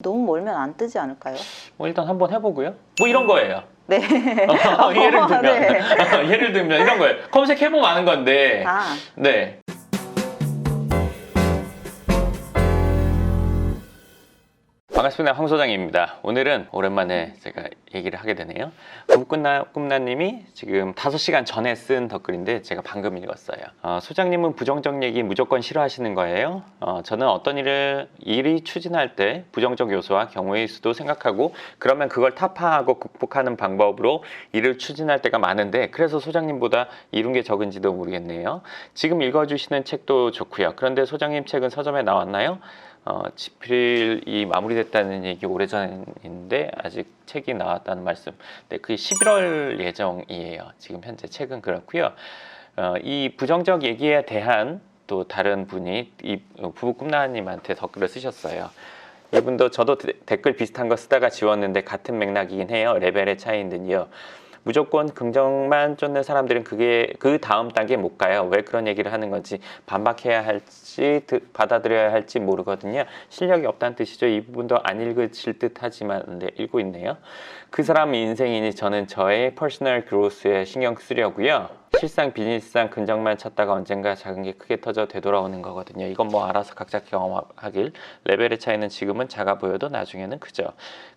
너무 멀면 안 뜨지 않을까요? 뭐 일단 한번 해보고요. 뭐 이런 거예요. 네. 어, 예를 들면 네. 예를 들면 이런 거예요. 검색해보면 아는 건데. 아, 네. 반갑습니다. 황 소장입니다. 오늘은 오랜만에 제가 얘기를 하게 되네요. 꿈꾸나 꿈나님이 지금 5시간 전에 쓴 댓글인데 제가 방금 읽었어요. 어, 소장님은 부정적 얘기 무조건 싫어하시는 거예요. 어, 저는 어떤 일을 일이 추진할 때 부정적 요소와 경우의 수도 생각하고 그러면 그걸 타파하고 극복하는 방법으로 일을 추진할 때가 많은데 그래서 소장님보다 이룬 게 적은지도 모르겠네요. 지금 읽어주시는 책도 좋고요. 그런데 소장님 책은 서점에 나왔나요? 어, 지필이 마무리됐다는 얘기 오래전인데 아직 책이 나왔다는 말씀. 네, 그게 11월 예정이에요. 지금 현재 책은 그렇고요. 어, 이 부정적 얘기에 대한 또 다른 분이 이 부부 꿈나님한테 댓글을 쓰셨어요. 이분도 저도 데- 댓글 비슷한 거 쓰다가 지웠는데 같은 맥락이긴 해요. 레벨의 차이인데요. 무조건 긍정만 쫓는 사람들은 그게 그 다음 단계 못 가요. 왜 그런 얘기를 하는 건지 반박해야 할지 드- 받아들여야 할지 모르거든요. 실력이 없다는 뜻이죠. 이 부분도 안 읽으실 듯 하지만 네, 읽고 있네요. 그 사람 인생이니 저는 저의 퍼스널 그로스에 신경 쓰려고요. 실상 비즈니스상 긍정만 찾다가 언젠가 작은 게 크게 터져 되돌아오는 거거든요. 이건 뭐 알아서 각자 경험하길. 레벨의 차이는 지금은 작아 보여도 나중에는 크죠.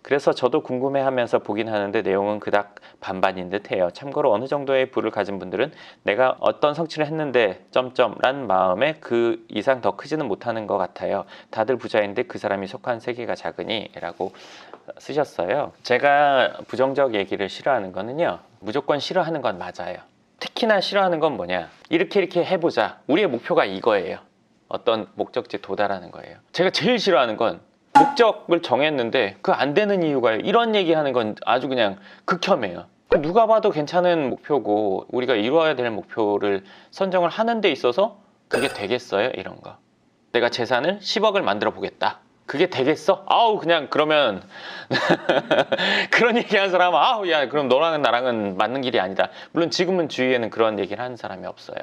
그래서 저도 궁금해하면서 보긴 하는데 내용은 그닥 반반인 듯해요. 참고로 어느 정도의 부를 가진 분들은 내가 어떤 성취를 했는데 점점란 마음에 그 이상 더 크지는 못하는 것 같아요. 다들 부자인데 그 사람이 속한 세계가 작으니라고 쓰셨어요. 제가 부정적 얘기를 싫어하는 거는요. 무조건 싫어하는 건 맞아요. 특히나 싫어하는 건 뭐냐? 이렇게 이렇게 해보자. 우리의 목표가 이거예요. 어떤 목적지에 도달하는 거예요. 제가 제일 싫어하는 건 목적을 정했는데 그 안 되는 이유가 이런 얘기하는 건 아주 그냥 극혐해요. 그 누가 봐도 괜찮은 목표고 우리가 이루어야 될 목표를 선정을 하는 데 있어서 그게 되겠어요? 이런 거. 내가 재산을 10억을 만들어 보겠다. 그게 되겠어? 아우 그냥 그러면 그런 얘기 하는 사람은 아우 야 그럼 너랑은 나랑은 맞는 길이 아니다. 물론 지금은 주위에는 그런 얘기를 하는 사람이 없어요.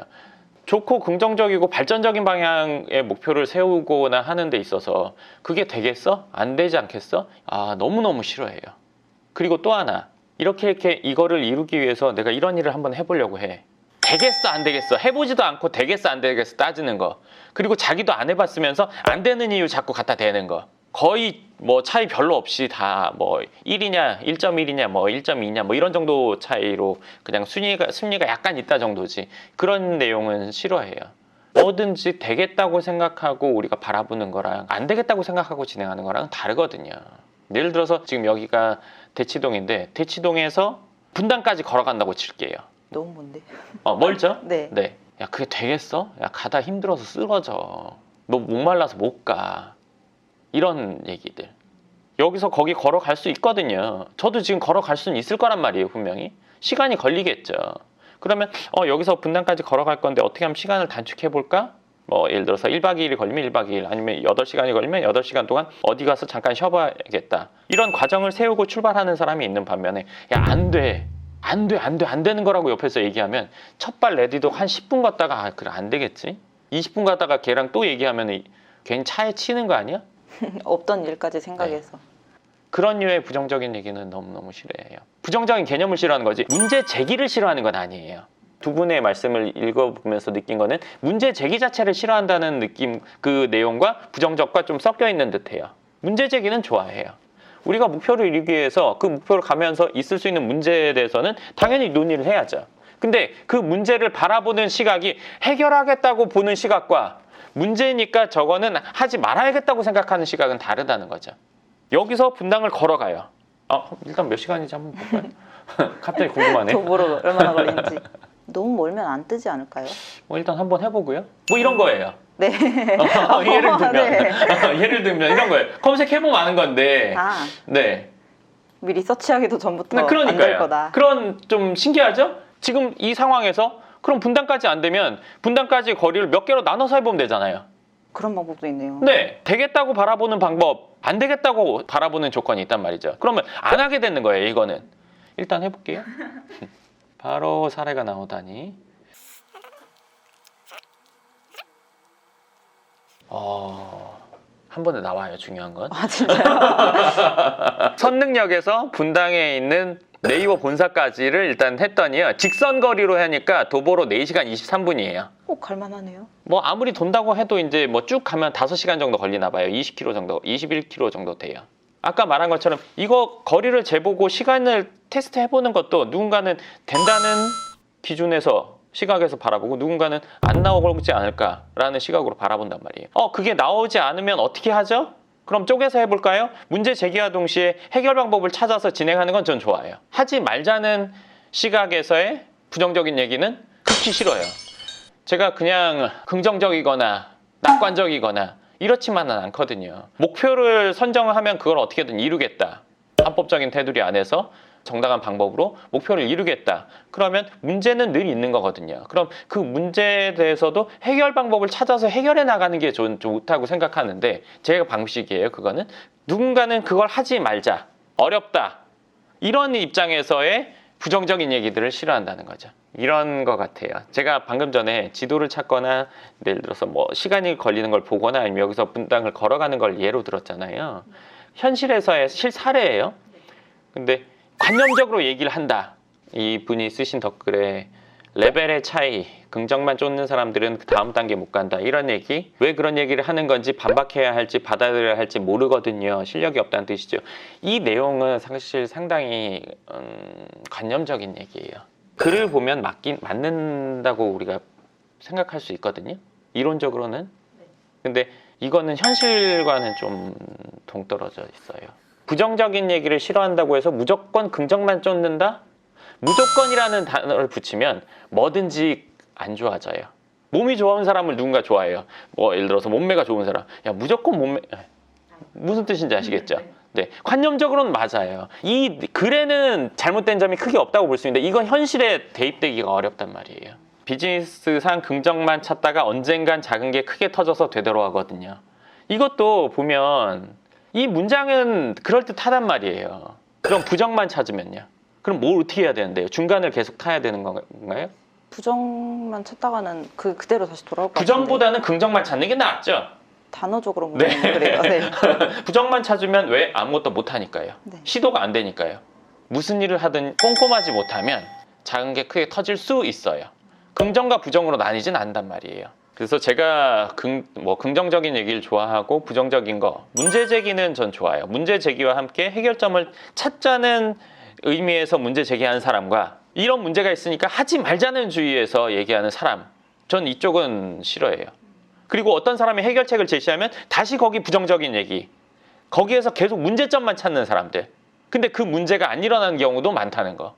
좋고 긍정적이고 발전적인 방향의 목표를 세우거나 하는 데 있어서 그게 되겠어? 안 되지 않겠어? 아 너무너무 싫어해요. 그리고 또 하나 이렇게 이렇게 이거를 이루기 위해서 내가 이런 일을 한번 해보려고 해. 되겠어 안 되겠어? 해보지도 않고 되겠어 안 되겠어? 따지는 거. 그리고 자기도 안 해봤으면서 안 되는 이유 자꾸 갖다 대는 거. 거의 뭐 차이 별로 없이 다 뭐 1이냐 1.1이냐 뭐 1.2냐 뭐 이런 정도 차이로 그냥 순위가 순위가 약간 있다 정도지. 그런 내용은 싫어해요. 뭐든지 되겠다고 생각하고 우리가 바라보는 거랑 안 되겠다고 생각하고 진행하는 거랑 다르거든요. 예를 들어서 지금 여기가 대치동인데 대치동에서 분당까지 걸어간다고 칠게요 너무 먼데. 어, 멀죠? 네. 네. 야, 그게 되겠어? 야, 가다 힘들어서 쓰러져. 너 목말라서 못 가. 이런 얘기들. 여기서 거기 걸어갈 수 있거든요. 저도 지금 걸어갈 수는 있을 거란 말이에요, 분명히. 시간이 걸리겠죠. 그러면, 어, 여기서 분당까지 걸어갈 건데 어떻게 하면 시간을 단축해 볼까? 뭐, 예를 들어서 1박 2일이 걸리면 1박 2일, 아니면 8시간이 걸리면 8시간 동안 어디 가서 잠깐 쉬어 봐야겠다. 이런 과정을 세우고 출발하는 사람이 있는 반면에, 야, 안 돼. 안 돼, 안 돼, 안 되는 거라고 옆에서 얘기하면 첫 발 레디도 한 10분 걷다가 아, 그래 안 되겠지? 20분 가다가 걔랑 또 얘기하면 이- 괜히 차에 치는 거 아니야? 없던 일까지 생각해서. 그런 류의 부정적인 얘기는 너무너무 싫어해요. 부정적인 개념을 싫어하는 거지 문제 제기를 싫어하는 건 아니에요. 두 분의 말씀을 읽어보면서 느낀 거는 문제 제기 자체를 싫어한다는 느낌 그 내용과 부정적과 좀 섞여 있는 듯해요. 문제 제기는 좋아해요. 우리가 목표를 이루기 위해서 그 목표를 가면서 있을 수 있는 문제에 대해서는 당연히 논의를 해야죠. 근데 그 문제를 바라보는 시각이 해결하겠다고 보는 시각과 문제니까 저거는 하지 말아야겠다고 생각하는 시각은 다르다는 거죠. 여기서 분당을 걸어가요. 아, 일단 몇 시간인지 한번 볼까요? 갑자기 궁금하네. 도보로 얼마나 걸리는지. 너무 멀면 안 뜨지 않을까요? 뭐 일단 한번 해보고요. 뭐 이런 거예요. 네. 어, 예를 들면, 네. 예를 들면 이런 거예요. 검색해보면 아는 건데, 아, 네. 미리 서치하기도 전부터 네, 안될 그러니까요. 거다. 그런 좀 신기하죠? 지금 이 상황에서 그럼 분당까지 안 되면 분당까지 거리를 몇 개로 나눠서 해보면 되잖아요. 그런 방법도 있네요. 네, 되겠다고 바라보는 방법, 안 되겠다고 바라보는 조건이 있단 말이죠. 그러면 안 하게 되는 거예요, 이거는. 일단 해볼게요. 바로 사례가 나오다니. 어, 한 번에 나와요 중요한 건 아 진짜요? 선능력에서 분당에 있는 네이버 본사까지를 일단 했더니요 직선 거리로 하니까 도보로 4시간 23분이에요 꼭 갈만하네요. 뭐 아무리 돈다고 해도 이제 뭐 쭉 가면 5시간 정도 걸리나 봐요 20km 정도 21km 정도 돼요 아까 말한 것처럼 이거 거리를 재보고 시간을 테스트 해보는 것도 누군가는 된다는 기준에서 시각에서 바라보고 누군가는 안 나오지 않을까라는 시각으로 바라본단 말이에요. 어, 그게 나오지 않으면 어떻게 하죠? 그럼 쪼개서 해볼까요? 문제 제기와 동시에 해결 방법을 찾아서 진행하는 건 전 좋아요. 하지 말자는 시각에서의 부정적인 얘기는 극히 싫어요. 제가 그냥 긍정적이거나 낙관적이거나 이렇지만은 않거든요. 목표를 선정하면 그걸 어떻게든 이루겠다. 합법적인 테두리 안에서 정당한 방법으로 목표를 이루겠다. 그러면 문제는 늘 있는 거거든요. 그럼 그 문제에 대해서도 해결 방법을 찾아서 해결해 나가는 게 좋, 좋다고 생각하는데 제가 방식이에요. 그거는 누군가는 그걸 하지 말자. 어렵다. 이런 입장에서의 부정적인 얘기들을 싫어한다는 거죠. 이런 것 같아요. 제가 방금 전에 지도를 찾거나 예를 들어서 뭐 시간이 걸리는 걸 보거나 아니면 여기서 분당을 걸어가는 걸 예로 들었잖아요. 현실에서의 실사례예요. 근데 관념적으로 얘기를 한다. 이 분이 쓰신 댓글에 레벨의 차이, 긍정만 쫓는 사람들은 그 다음 단계 못 간다. 이런 얘기. 왜 그런 얘기를 하는 건지 반박해야 할지 받아들여야 할지 모르거든요. 실력이 없다는 뜻이죠. 이 내용은 사실 상당히 음, 관념적인 얘기예요. 글을 보면 맞긴 맞는다고 우리가 생각할 수 있거든요. 이론적으로는. 근데 이거는 현실과는 좀 동떨어져 있어요. 부정적인 얘기를 싫어한다고 해서 무조건 긍정만 쫓는다? 무조건이라는 단어를 붙이면 뭐든지 안 좋아져요. 몸이 좋은 사람을 누군가 좋아해요. 뭐 예를 들어서 몸매가 좋은 사람. 야 무조건 몸매 무슨 뜻인지 아시겠죠? 네, 관념적으로는 맞아요. 이 글에는 잘못된 점이 크게 없다고 볼 수 있는데 이건 현실에 대입되기가 어렵단 말이에요. 비즈니스상 긍정만 찾다가 언젠간 작은 게 크게 터져서 되돌아가거든요. 이것도 보면 이 문장은 그럴듯하단 말이에요. 그럼 부정만 찾으면요. 그럼 뭘 어떻게 해야 되는데요? 중간을 계속 타야 되는 건가요? 부정만 찾다가는 그 그대로 다시 돌아올 것. 부정보다는 긍정만 찾는 게 낫죠. 단어적으로 네. 보면 그래요. 네. 부정만 찾으면 왜 아무것도 못 하니까요. 네. 시도가 안 되니까요. 무슨 일을 하든 꼼꼼하지 못하면 작은 게 크게 터질 수 있어요. 긍정과 부정으로 나뉘진 않단 말이에요. 그래서 제가 긍, 뭐 긍정적인 얘기를 좋아하고 부정적인 거 문제 제기는 전 좋아요. 문제 제기와 함께 해결점을 찾자는 의미에서 문제 제기하는 사람과 이런 문제가 있으니까 하지 말자는 주의에서 얘기하는 사람 전 이쪽은 싫어해요. 그리고 어떤 사람이 해결책을 제시하면 다시 거기 부정적인 얘기 거기에서 계속 문제점만 찾는 사람들 근데 그 문제가 안 일어나는 경우도 많다는 거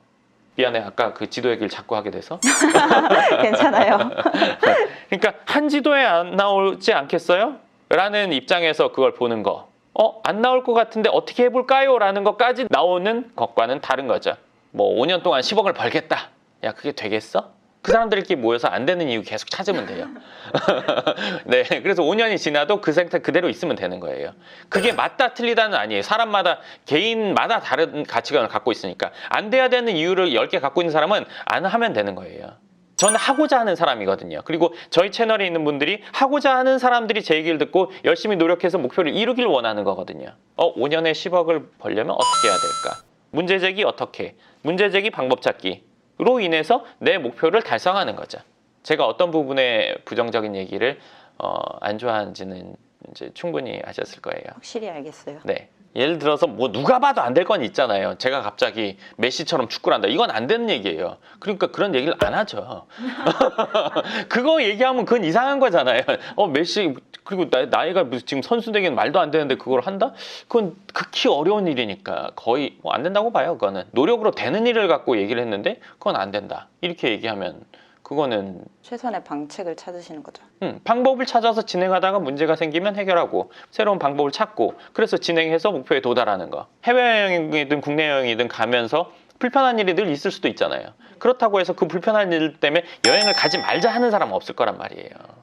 미안해 아까 그 지도 얘기를 자꾸 하게 돼서 괜찮아요. 그러니까 한 지도에 안 나오지 않겠어요? 라는 입장에서 그걸 보는 거. 어, 안 나올 것 같은데 어떻게 해볼까요? 라는 것까지 나오는 것과는 다른 거죠. 뭐 5년 동안 10억을 벌겠다. 야, 그게 되겠어? 그 사람들끼리 모여서 안 되는 이유 계속 찾으면 돼요. 네, 그래서 5년이 지나도 그 상태 그대로 있으면 되는 거예요. 그게 맞다 틀리다는 아니에요. 사람마다 개인마다 다른 가치관을 갖고 있으니까 안 돼야 되는 이유를 10개 갖고 있는 사람은 안 하면 되는 거예요. 저는 하고자 하는 사람이거든요. 그리고 저희 채널에 있는 분들이 하고자 하는 사람들이 제 얘기를 듣고 열심히 노력해서 목표를 이루길 원하는 거거든요. 어, 5년에 10억을 벌려면 어떻게 해야 될까? 문제 제기 어떻게? 문제 제기 방법 찾기 로 인해서 내 목표를 달성하는 거죠. 제가 어떤 부분에 부정적인 얘기를 어, 안 좋아하는지는 이제 충분히 아셨을 거예요. 확실히 알겠어요. 네. 예를 들어서 뭐 누가 봐도 안 될 건 있잖아요. 제가 갑자기 메시처럼 축구를 한다. 이건 안 되는 얘기예요. 그러니까 그런 얘기를 안 하죠. 그거 얘기하면 그건 이상한 거잖아요. 어 메시 그리고 나, 나이가 무슨 지금 선수 되기는 말도 안 되는데 그걸 한다? 그건 극히 어려운 일이니까 거의 뭐 안 된다고 봐요. 그거는 노력으로 되는 일을 갖고 얘기를 했는데 그건 안 된다. 이렇게 얘기하면 그거는 최선의 방책을 찾으시는 거죠. 음, 방법을 찾아서 진행하다가 문제가 생기면 해결하고 새로운 방법을 찾고 그래서 진행해서 목표에 도달하는 거. 해외여행이든 국내 여행이든 가면서 불편한 일이 늘 있을 수도 있잖아요. 그렇다고 해서 그 불편한 일 때문에 여행을 가지 말자 하는 사람은 없을 거란 말이에요.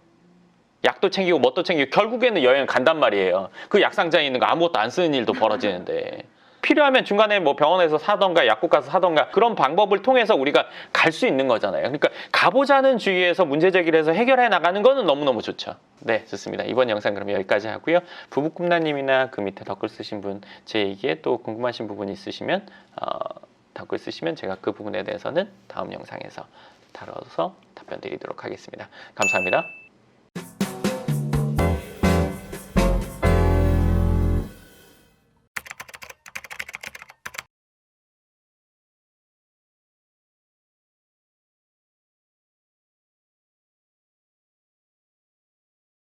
약도 챙기고 뭣도 챙기고 결국에는 여행 간단 말이에요. 그 약상자에 있는 거 아무것도 안 쓰는 일도 벌어지는데 필요하면 중간에 뭐 병원에서 사던가 약국 가서 사던가 그런 방법을 통해서 우리가 갈 수 있는 거잖아요. 그러니까 가보자는 주의에서 문제 제기를 해서 해결해 나가는 거는 너무너무 좋죠. 네, 좋습니다. 이번 영상 그럼 여기까지 하고요. 부부꿈나님이나 그 밑에 댓글 쓰신 분 제 얘기에 또 궁금하신 부분 있으시면 어, 댓글 쓰시면 제가 그 부분에 대해서는 다음 영상에서 다뤄서 답변 드리도록 하겠습니다. 감사합니다.